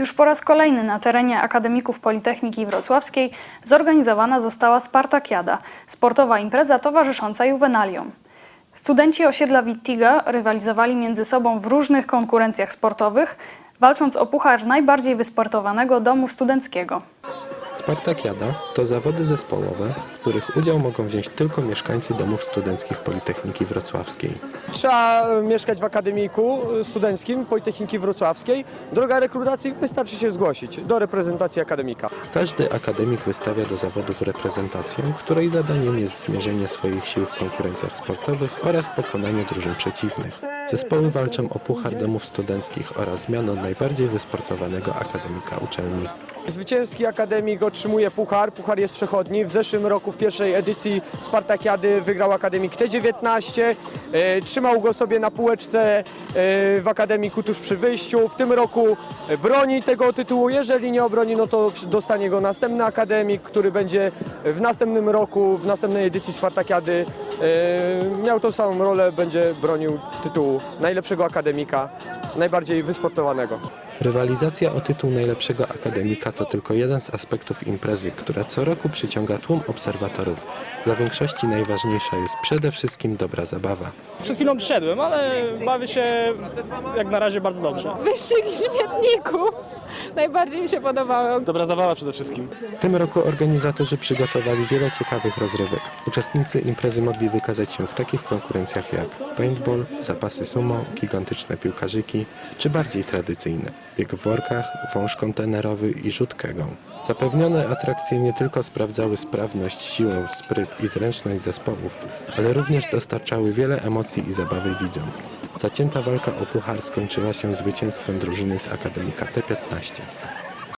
Już po raz kolejny na terenie Akademików Politechniki Wrocławskiej zorganizowana została Spartakiada, sportowa impreza towarzysząca juwenaliom. Studenci osiedla Wittiga rywalizowali między sobą w różnych konkurencjach sportowych, walcząc o puchar najbardziej wysportowanego domu studenckiego. Spartakiada to zawody zespołowe, w których udział mogą wziąć tylko mieszkańcy domów studenckich Politechniki Wrocławskiej. Trzeba mieszkać w akademiku studenckim Politechniki Wrocławskiej. Droga rekrutacji wystarczy się zgłosić do reprezentacji akademika. Każdy akademik wystawia do zawodów reprezentację, której zadaniem jest zmierzenie swoich sił w konkurencjach sportowych oraz pokonanie drużyn przeciwnych. Zespoły walczą o puchar domów studenckich oraz miano najbardziej wysportowanego akademika uczelni. Zwycięski akademik otrzymuje puchar. Puchar jest przechodni. W zeszłym roku w pierwszej edycji Spartakiady wygrał akademik T19. E, trzymał go sobie na półeczce e, w akademiku tuż przy wyjściu. W tym roku broni tego tytułu. Jeżeli nie obroni, no to dostanie go następny akademik, który będzie w następnym roku, w następnej edycji Spartakiady e, miał tą samą rolę, będzie bronił tytułu najlepszego akademika, najbardziej wysportowanego. Rywalizacja o tytuł najlepszego akademika to tylko jeden z aspektów imprezy, która co roku przyciąga tłum obserwatorów. Dla większości najważniejsza jest przede wszystkim dobra zabawa. Przed chwilą przyszedłem, ale bawię się jak na razie bardzo dobrze. wyścig śmietniku. Najbardziej mi się podobały. Dobra zabawa przede wszystkim. W tym roku organizatorzy przygotowali wiele ciekawych rozrywek. Uczestnicy imprezy mogli wykazać się w takich konkurencjach jak paintball, zapasy sumo, gigantyczne piłkarzyki, czy bardziej tradycyjne bieg w workach, wąż kontenerowy i rzut kegą. Zapewnione atrakcje nie tylko sprawdzały sprawność, siłę, spryt i zręczność zespołów, ale również dostarczały wiele emocji i zabawy widzom. Zacięta walka o puchar skończyła się zwycięstwem drużyny z Akademika T15.